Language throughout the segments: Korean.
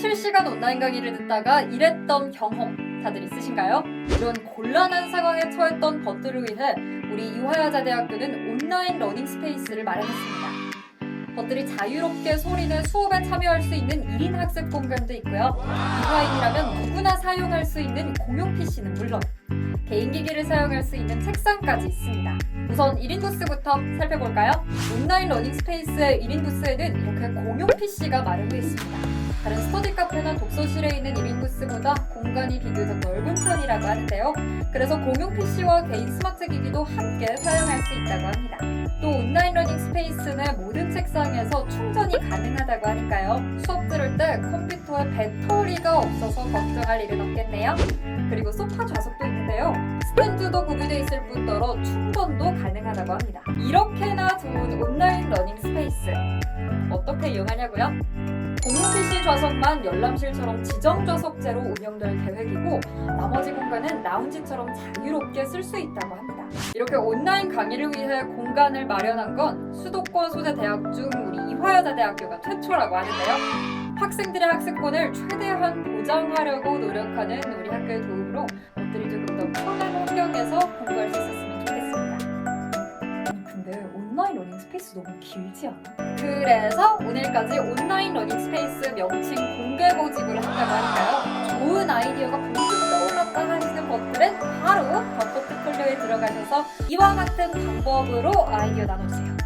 실시간 온라인 강의를 듣다가 이랬던 경험 다들 있으신가요? 이런 곤란한 상황에 처했던 것들을 위해 우리 이화여자대학교는 온라인 러닝 스페이스를 마련했습니다. 것들이 자유롭게 소리는 수업에 참여할 수 있는 1인 학습 공간도 있고요. 이화인이라면 누구나 사용할 수 있는 공용 PC는 물론 개인 기기를 사용할 수 있는 책상까지 있습니다. 우선 1인 부스부터 살펴볼까요? 온라인 러닝 스페이스의 1인 부스에는 이렇게 공용 PC가 마련되어 있습니다. 다른 스터디 카페나 독서실에 있는 1인 부스보다 공간이 비교적 넓은 편이라고 하는데요. 그래서 공용 PC와 개인 스마트 기기도 함께 사용할 수 있다고 합니다. 또 온라인 러닝 스페이스는 모든 책상 에서 충전이 가능하다고 하니까요. 수업 들을 때 컴퓨터에 배터리가 없어서 걱정할 일은 없겠네요. 그리고 소파 좌석도 있는데요. 스탠드도 구비되어 있을 뿐더러 충전도 가능하다고 합니다. 이렇게나 좋은 온라인 러닝 스페이스 어떻게 이용하냐고요? 공용 PC 좌석만 열람실처럼 지정 좌석제로 운영될 계획이고 나머지 공간은 라운지처럼 자유롭게 쓸 수 있다고 합니다. 이렇게 온라인 강의를 위해 공간을 마련한 건 수도권 소재 대학 중 우리 이화여자 대학교가 최초라고 하는데요. 학생들의 학습권을 최대한 보장하려고 노력하는 우리 학교의 도움으로 것들이 조금 더 편한 환경에서 공부할 수 있었으면 좋겠습니다. 근데 온라인 러닝 스페이스 너무 길지 않아? 그래서 오늘까지 온라인 러닝 스페이스 명칭 공개 모집을 한다고 하니까요. 좋은 아이디어가 하시는 분들은 바로 더 포트폴리오에 들어가셔서 이와 같은 방법으로 아이디어 나눠주세요.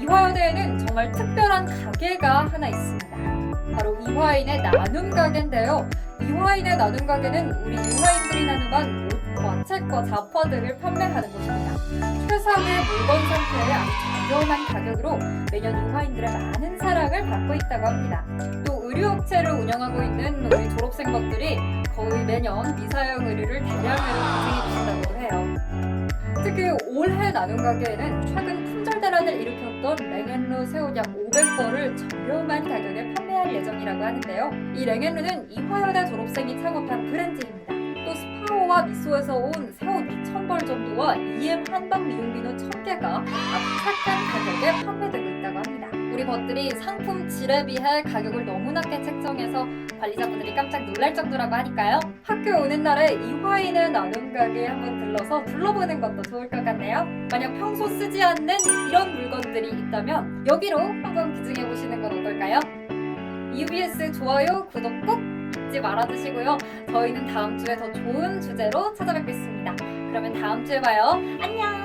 이화여대에는 정말 특별한 가게가 하나 있습니다. 바로 이화인의 나눔 가게인데요. 이화인의 나눔 가게는 우리 이화인들이 나눔한 옷과 책과 등을 판매하는 곳입니다. 최상의 물건 상태에 아주 저렴한 가격으로 매년 이화인들의 많은 사랑을 받고 있다고 합니다. 또 의류업체를 운영하고 있는 우리 졸업생 것들이 거의 매년 미사용 의류를 대량으로 구성해 주신다고 해요. 특히 올해 나눔 가게에는 최근 품절 대란을 일으켰던 랭앤루 새옷 약 500벌을 저렴한 가격에 판매할 예정이라고 하는데요. 이 랭앤루는 이화여대 졸업생이 창업한 브랜드입니다. 또 스파로와 미소에서 온 새옷 2,000벌 정도와 EM 한방 미용 비누 1,000개가 아주 착한 가격에 판매되고 있다고 합니다. 우리 것들이 상품 질에 비해 가격을 너무 낮게 책정해서 관리자분들이 깜짝 놀랄 정도라고 하니까요. 학교 오는 날에 이화인의 나눔 가게에 한번 들러서 둘러보는 것도 좋을 것 같네요. 만약 평소 쓰지 않는 이런 물건들이 있다면 여기로 한번 기증해 보시는 건 어떨까요? UBS 좋아요, 구독 꼭 잊지 말아 주시고요. 저희는 다음 주에 더 좋은 주제로 찾아뵙겠습니다. 그러면 다음 주에 봐요. 안녕!